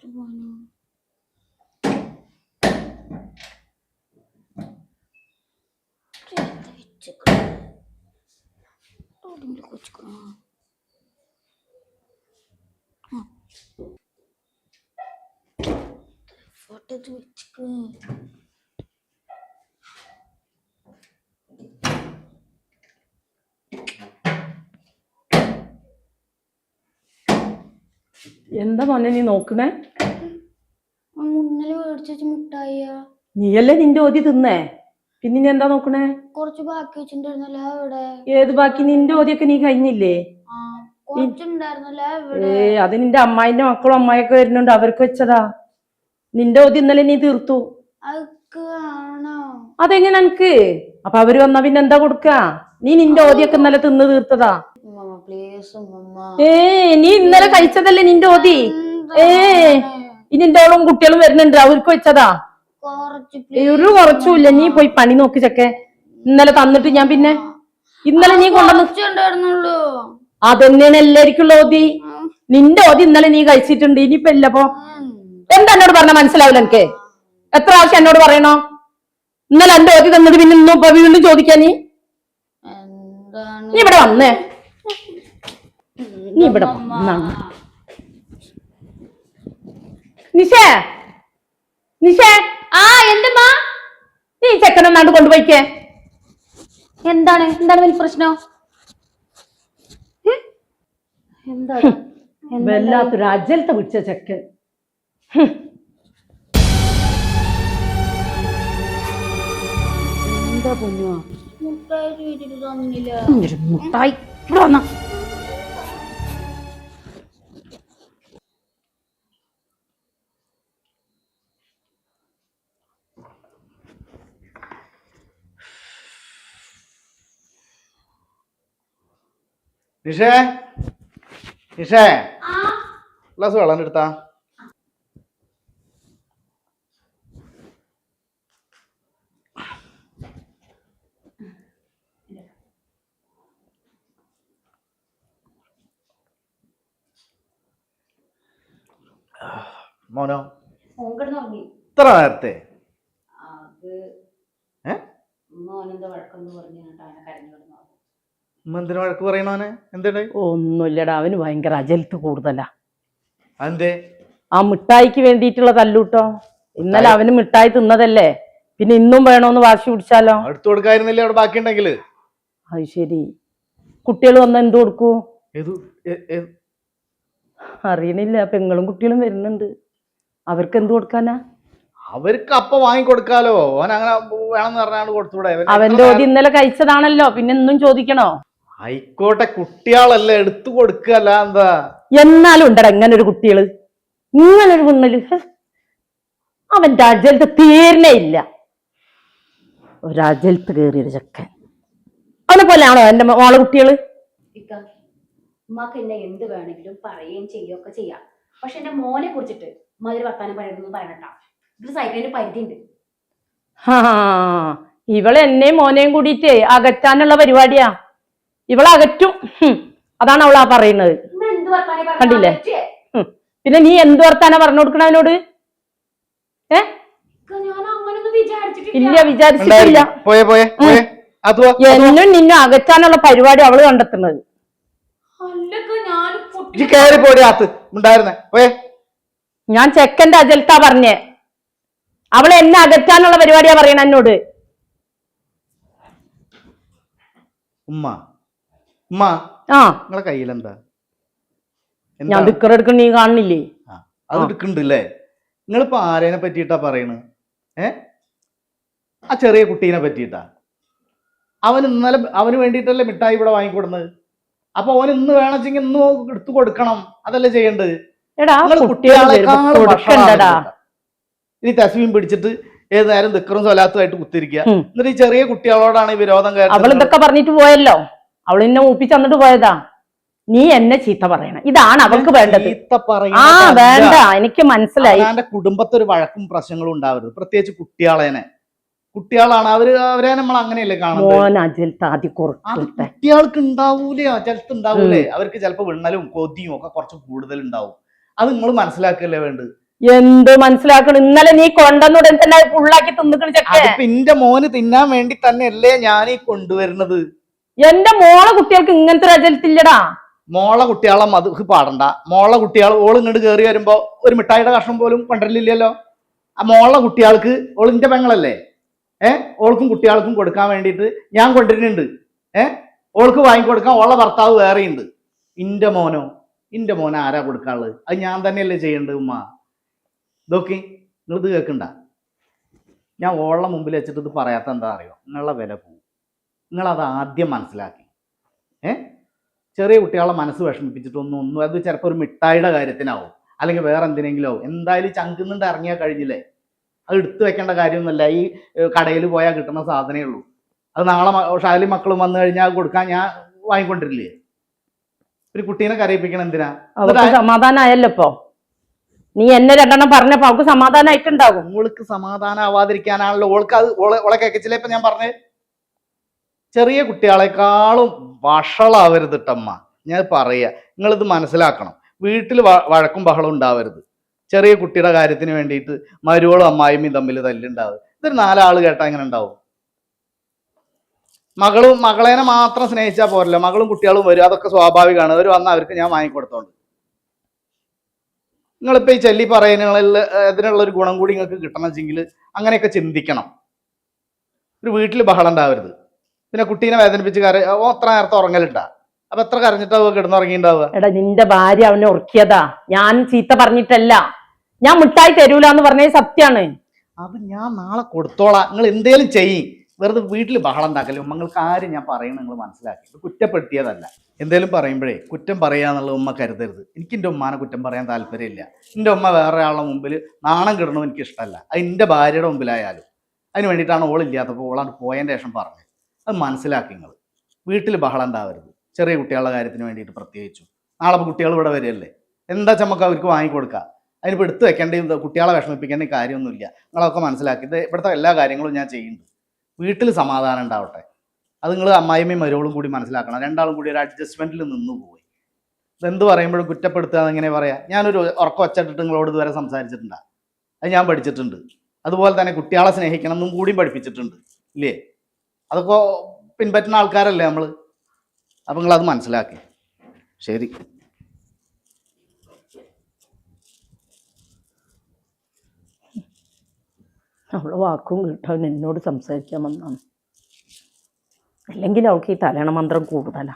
좋아요. 그래야 되겠지, 그래. 또 늘릴 거지, 그럼. 어. 포테도 있지, 그 എന്താ മോനെ നീ നോക്കണേ? മേടിച്ചു നീയല്ലേ നിന്റെ ഓതി തിന്നേ? പിന്നെ നീ എന്താ നോക്കണേ? കുറച്ച് ബാക്കി വെച്ചിട്ടുണ്ടായിരുന്നല്ലോ അവിടെ ഏത് ബാക്കി? നിന്റെ ഓതിയൊക്കെ നീ കഴിഞ്ഞില്ലേ? ഏ അത് നിന്റെ അമ്മായിന്റെ മക്കളും അമ്മായിയൊക്കെ വരുന്നുണ്ട് അവർക്ക് വെച്ചതാ. നിന്റെ ഓതി ഇന്നലെ നീ തീർത്തു. അതെങ്ങനെ എനിക്ക് അപ്പൊ അവർ വന്നാ പിന്നെന്താ കൊടുക്ക? നീ നിന്റെ ഓതിയൊക്കെ ഇന്നലെ തിന്ന് തീർത്തതാ. ഏ നീ ഇന്നലെ കഴിച്ചതല്ലേ നിന്റെ ഓതി? ഏ ഇനി എന്റെ ഓളും കുട്ടികളും വരുന്നുണ്ട്. അവർക്ക് വെച്ചതാ. ഒരു കുറച്ചുമില്ല. നീ പോയി പണി നോക്കി ചെക്കെ. ഇന്നലെ തന്നിട്ട് ഞാൻ പിന്നെ ഇന്നലെ നീ കൊണ്ടുവന്നു അതെന്നെയാണ് എല്ലാവർക്കും ഉള്ള ഓതി. നിന്റെ ഓതി ഇന്നലെ നീ കഴിച്ചിട്ടുണ്ട്. ഇനിയിപ്പ ഇല്ലപ്പോ എന്താ എന്നോട് പറഞ്ഞ മനസ്സിലാവില്ല എനിക്ക്? എത്ര ആവശ്യം എന്നോട് പറയണോ? ഇന്നലെ എന്റെ ഓതി തന്നത് പിന്നെ ഇന്നും ഇപ്പൊ വീണ്ടും ചോദിക്കാ നീ? നീ ഇവിടെ വന്നേ. നീ ഇവിടെ നിഷേ നിഷേ. ആ എന്തുമ്മാ? നീ ചെക്കനൊന്നാണ്ട് കൊണ്ടുപോയിക്കേ. എന്താണ്? എന്താണ് വലിയ പ്രശ്നം? എന്താണ്? വല്ലാത്തൊരു അജലത്തെ പിടിച്ച ചെക്കൻ. എന്താ പൊന്നു മുട്ടായി നിഷേ? നിഷേ? ഗ്ലാസ് വെള്ളം എടുത്താ. മോനോ? ഇത്ര നേരത്തെ? മോനെന്താ വഴക്കെന്ന് പറഞ്ഞു അങ്ങനെ കരഞ്ഞു കിടന്നു ഉമ്മ എന്തിനു വഴക്ക് പറയണോനെ എന്തുണ്ടായി ഒന്നുമില്ലടാ അവന് ഭയങ്കര അജലത്ത് കൂടുതലാ. അതെന്തേ? ആ മിഠായിക്ക് വേണ്ടിയിട്ടുള്ള തല്ലൂട്ടോ? ഇന്നലെ അവന് മിഠായി തിന്നതല്ലേ? പിന്നെ ഇന്നും വേണോന്ന് വാശി പിടിച്ചാലോ? അടുത്ത് കൊടുക്കായിരുന്നില്ലേ അവിടെ ബാക്കി ഉണ്ടെങ്കിൽ അത് ശരി. കുട്ടികൾ വന്ന എന്ത് കൊടുക്കൂ? അറിയണില്ല പെങ്ങളും കുട്ടികളും വരുന്നുണ്ട്. അവർക്ക് എന്ത് കൊടുക്കാനാ? അവർക്ക് അപ്പ വാങ്ങി കൊടുക്കാലോ ഓൻ അങ്ങനെ വേണമെന്ന് പറഞ്ഞാണ് കൊടുത്തൂടെ. അവൻ അവന്റെ ഇന്നലെ കഴിച്ചതാണല്ലോ. പിന്നെ ഇന്നും ചോദിക്കണോ? ആയിക്കോട്ടെ കുട്ടികളല്ലേ എടുത്തു കൊടുക്കല്ല എന്താ? എന്നാലും ഉണ്ടടാ ഇങ്ങനെ ഒരു കുട്ടികൾ. ഇങ്ങനെ ഒരു ഹ്. അവന്റെ അജലത്ത് തീരണേ ഇല്ല. ഒരു അജലത്ത് കയറിയൊരു ചെക്കൻ. അവനെ പോലെയാണോ എന്റെ മോളെ കുട്ടികൾ? ഇക്ക ഉമ്മാക്ക് എന്നെ എന്ത് വേണമെങ്കിലും പറയുകയും ചെയ്യുകയൊക്കെ ചെയ്യാം. പക്ഷെ എന്റെ മോനെ കുറിച്ചിട്ട് മതിരി വർത്താനം പറയുന്നു പറയണട്ടാ ഇത് സൈക്കിളിന് പരിധിയുണ്ട്. ഹാ ഇവളെ എന്നെയും മോനെയും കൂടിയിട്ടേ അകറ്റാനുള്ള പരിപാടിയാ. ഇവളെ അകറ്റും അതാണ് അവൾ ആ പറയുന്നത്. കണ്ടില്ലേ? പിന്നെ നീ എന്ത് വർത്താനാ പറഞ്ഞു കൊടുക്കണ അവനോട്? ഏ? ഞാൻ അങ്ങനൊന്നും വിചാരിച്ചിട്ടില്ല ഇല്ല വിചാരിച്ചിട്ടില്ല എന്നും നിന്നും അകറ്റാനുള്ള പരിപാടി അവൾ കണ്ടെത്തുന്നത്. അല്ലക്ക ഞാൻ ചെക്കന്റെ അജലത്താ പറഞ്ഞേ. അവൾ എന്നെ അകറ്റാനുള്ള പരിപാടിയാ പറയണ എന്നോട്. ഉമ്മ. ആ. നിങ്ങളെ കയ്യിലെന്താ? ഞാൻ എന്താ? ദിക്കറെടുക്കണ നീ കാണില്ലേ അത് എടുക്കണ്ടല്ലേ? നിങ്ങളിപ്പോ ആരേനെ പറ്റിയിട്ടാ പറയണ്? ഏ? ആ ചെറിയ കുട്ടീനെ പറ്റിയിട്ടാ? അവൻ ഇന്നലെ അവന് വേണ്ടിയിട്ടല്ലേ മിഠായി ഇവിടെ വാങ്ങിക്കൊടുന്നത്? അപ്പൊ അവൻ ഇന്ന് വേണമെങ്കിൽ ഇന്ന് എടുത്തു കൊടുക്കണം. അതല്ലേ ചെയ്യേണ്ടത്? ഇനി തസ്മീൻ പിടിച്ചിട്ട് ഏത് നേരം ദിക്കറും സ്വലാത്തുമായിട്ട് കുത്തിരിക്കുക. എന്നിട്ട് ഈ ചെറിയ കുട്ടികളോടാണ് ഈ വിരോധം അവൾ ഇതൊക്കെ പറഞ്ഞിട്ട് പോയല്ലോ. അവൾ എന്നെ ഒപ്പിച്ച് തന്നിട്ട് പോയതാ. നീ എന്നെ ചീത്ത പറയണം. ഇതാണ് അവൾക്ക് വേണ്ടത്. ആ വേണ്ട. എനിക്ക് മനസ്സിലായി. അവനാന്റെ കുടുംബത്തെ ഒരു വഴക്കും പ്രശ്നങ്ങളും ഉണ്ടാവരുത്. പ്രത്യേകിച്ച് കുട്ടികളേനെ കുട്ടികളാണ് അവർ അവരെ നമ്മൾ അങ്ങനെയല്ലേ കാണുന്നത്? കുട്ടികൾക്ക് ഉണ്ടാവൂലേ? ചിലത്ത് ഉണ്ടാവൂലേ? അവർക്ക് ചിലപ്പോ വിണ്ണലും കൊതിയും ഒക്കെ കുറച്ച് കൂടുതൽ ഉണ്ടാവും. അത് നിങ്ങൾ മനസ്സിലാക്കല്ലേ വേണ്ടത്? എന്ത് മനസ്സിലാക്കണം? ഇന്നലെ നീ കൊണ്ടെന്നുടൻ തന്നെ ഉള്ളാക്കി തിന്നിക്കണ ചെക്കൻ എന്റെ മോന് തിന്നാൻ വേണ്ടി തന്നെയല്ലേ ഞാൻ ഈ കൊണ്ടുവരുന്നത്? എന്റെ മോളെ കുട്ടികൾക്ക് ഇങ്ങനത്തെ രചനത്തില്ലടാ. മോളെ കുട്ടികളെ മത് പാടണ്ട. മോളെ കുട്ടികൾ ഓൾ ഇങ്ങോട്ട് കയറി വരുമ്പോ ഒരു മിഠായിയുടെ കഷ്ണം പോലും കൊണ്ടുവരില്ലല്ലോ ആ മോളെ കുട്ടികൾക്ക് ഓളിന്റെ പെങ്ങളല്ലേ? ഏ? ഓൾക്കും കുട്ടികൾക്കും കൊടുക്കാൻ വേണ്ടിയിട്ട് ഞാൻ കൊണ്ടിരുന്നുണ്ട് ഏ? ഓൾക്ക് വാങ്ങിക്കൊടുക്കാൻ ഓളെ ഭർത്താവ് വേറെയുണ്ട്. ഇന്റെ മോനോ? ഇന്റെ മോനെ ആരാ കൊടുക്കാനുള്ളത്? അത് ഞാൻ തന്നെയല്ലേ ചെയ്യേണ്ടത് ഉമ്മ? ഇതൊക്കെ നിങ്ങളിത് കേൾക്കണ്ട. ഞാൻ ഓളെ മുമ്പിൽ വെച്ചിട്ട് ഇത് പറയാത്ത എന്താ അറിയോ? നിങ്ങളെ വില പോകും നിങ്ങളത് ആദ്യം മനസ്സിലാക്കി. ഏ? ചെറിയ കുട്ടികളെ മനസ്സ് വിഷമിപ്പിച്ചിട്ടൊന്നും ഒന്നും അത് ചിലപ്പോൾ ഒരു മിഠായിയുടെ കാര്യത്തിനാവും അല്ലെങ്കിൽ വേറെ എന്തിനെങ്കിലും ആവും. എന്തായാലും ചങ്കുന്നുണ്ട് ഇറങ്ങിയാൽ കഴിഞ്ഞില്ലേ? അത് എടുത്തു വെക്കേണ്ട കാര്യമൊന്നുമല്ല. ഈ കടയിൽ പോയാൽ കിട്ടുന്ന സാധനമേ ഉള്ളൂ. അത് നാളെ ഷാലി മക്കളും വന്നു കഴിഞ്ഞാൽ കൊടുക്കാൻ ഞാൻ വാങ്ങിക്കൊണ്ടിരില്ലേ? ഒരു കുട്ടീനെ കരയിപ്പിക്കണം എന്തിനാ? സമാധാനമായല്ലോ ഇപ്പൊ. നീ എന്നെ രണ്ടെണ്ണം പറഞ്ഞപ്പോ അവൾക്ക് സമാധാനമായിട്ടുണ്ടാകും ഓൾക്ക് സമാധാനം ആവാതിരിക്കാനാണല്ലോ ഓൾക്ക് അത് ഓളെ ഓളെ കേക്കച്ചില്ലേ ഇപ്പൊ ഞാൻ പറഞ്ഞത്? ചെറിയ കുട്ടികളെക്കാളും വഷളാവരുത് ടമ്മ ഞാൻ പറയുക നിങ്ങളിത് മനസ്സിലാക്കണം. വീട്ടിൽ വഴക്കും ബഹളം ഉണ്ടാവരുത്. ചെറിയ കുട്ടിയുടെ കാര്യത്തിന് വേണ്ടിയിട്ട് മരുവളും അമ്മായിമ്മയും തമ്മിൽ തല്ലുണ്ടാവും ഇതൊരു നാലാൾ കേട്ടാ എങ്ങനെ ഉണ്ടാവും. മകളും മകളേനെ മാത്രം സ്നേഹിച്ചാൽ പോരല്ലോ. മകളും കുട്ടികളും വരും. അതൊക്കെ സ്വാഭാവികമാണ് അവർ വന്ന് അവർക്ക് ഞാൻ വാങ്ങിക്കൊടുത്തോണ്ട്. നിങ്ങളിപ്പോ ഈ ചെല്ലി പറയുന്നതിൽ അതിനുള്ള ഒരു ഗുണം കൂടി നിങ്ങൾക്ക് കിട്ടണമെങ്കിൽ അങ്ങനെയൊക്കെ ചിന്തിക്കണം. ഒരു വീട്ടിൽ ബഹളം ഉണ്ടാവരുത്. പിന്നെ കുട്ടീനെ വേദനിപ്പിച്ച് കര ഓ അത്ര നേരത്തെ ഉറങ്ങലുണ്ടാ അപ്പൊ എത്ര കരഞ്ഞിട്ടാവുക കിടന്നുറങ്ങിണ്ടാവുക എടാ നിന്റെ ഭാര്യ അവനെ ഉറക്കിയതാ. ഞാൻ ചീത്ത പറഞ്ഞിട്ടല്ല. ഞാൻ മുട്ടായി തരൂല എന്ന് പറഞ്ഞത് സത്യാണ്. അത് ഞാൻ നാളെ കൊടുത്തോളാം. നിങ്ങൾ എന്തേലും ചെയ്യും. വെറുതെ വീട്ടിൽ ബഹളം ഉണ്ടാക്കല്ലേ. ഉമ്മങ്ങൾക്ക് ആരും ഞാൻ പറയുന്നത് നിങ്ങൾ മനസ്സിലാക്കി. കുറ്റപ്പെടുത്തിയതല്ല. എന്തേലും പറയുമ്പോഴേ കുറ്റം പറയാന്നുള്ള ഉമ്മ കരുതരുത്. എനിക്ക് എന്റെ ഉമ്മാനെ കുറ്റം പറയാൻ താല്പര്യമില്ല. എന്റെ ഉമ്മ വേറെ ആളുടെ മുമ്പിൽ നാണം കിടണം എനിക്ക് ഇഷ്ടമല്ല അത് എന്റെ ഭാര്യയുടെ മുമ്പിലായാലും. അതിന് വേണ്ടിയിട്ടാണ് ഓളില്ലാത്തപ്പോൾ ഓളാണ് പോയതിന്റെ ശേഷം പറഞ്ഞത്. അത് മനസ്സിലാക്കി നിങ്ങൾ വീട്ടിൽ ബഹളം ഉണ്ടാവരുത്. ചെറിയ കുട്ടികളുടെ കാര്യത്തിന് വേണ്ടിയിട്ട് പ്രത്യേകിച്ചു. നാളെ കുട്ടികൾ ഇവിടെ വരികയല്ലേ? എന്താ ചമ്മക്ക് അവർക്ക് വാങ്ങിക്കൊടുക്കുക അതിനിപ്പോൾ എടുത്ത് വെക്കേണ്ട കുട്ടികളെ വിഷമിപ്പിക്കേണ്ട കാര്യമൊന്നുമില്ല. നിങ്ങളൊക്കെ മനസ്സിലാക്കി. ഇത് ഇവിടുത്തെ എല്ലാ കാര്യങ്ങളും ഞാൻ ചെയ്യുന്നുണ്ട്. വീട്ടിൽ സമാധാനം ഉണ്ടാവട്ടെ. അത് നിങ്ങൾ അമ്മായിമ്മയും മരുവളും കൂടി മനസ്സിലാക്കണം. രണ്ടാളും കൂടി ഒരു അഡ്ജസ്റ്റ്മെന്റിൽ നിന്ന് പോയി ഇതെന്ത് പറയുമ്പോഴും കുറ്റപ്പെടുത്തുക എങ്ങനെ പറയാം? ഞാനൊരു ഉറക്കം വച്ചിട്ട് നിങ്ങളോട് ഇതുവരെ സംസാരിച്ചിട്ടുണ്ടാ? അത് ഞാൻ പഠിച്ചിട്ടുണ്ട്. അതുപോലെ തന്നെ കുട്ടികളെ സ്നേഹിക്കണം എന്നും കൂടിയും പഠിപ്പിച്ചിട്ടുണ്ട്. ഇല്ലേ? അതൊക്കെ പിൻപറ്റുന്ന ആൾക്കാരല്ലേ നമ്മൾ അപ്പം അത് മനസ്സിലാക്കി. ശരി. അവളെ വാക്കും കിട്ടാൻ എന്നോട് സംസാരിക്കാൻ വന്നാണ്. അല്ലെങ്കിൽ അവൾക്ക് ഈ തലയണ മന്ത്രം കൂടുതലാണ്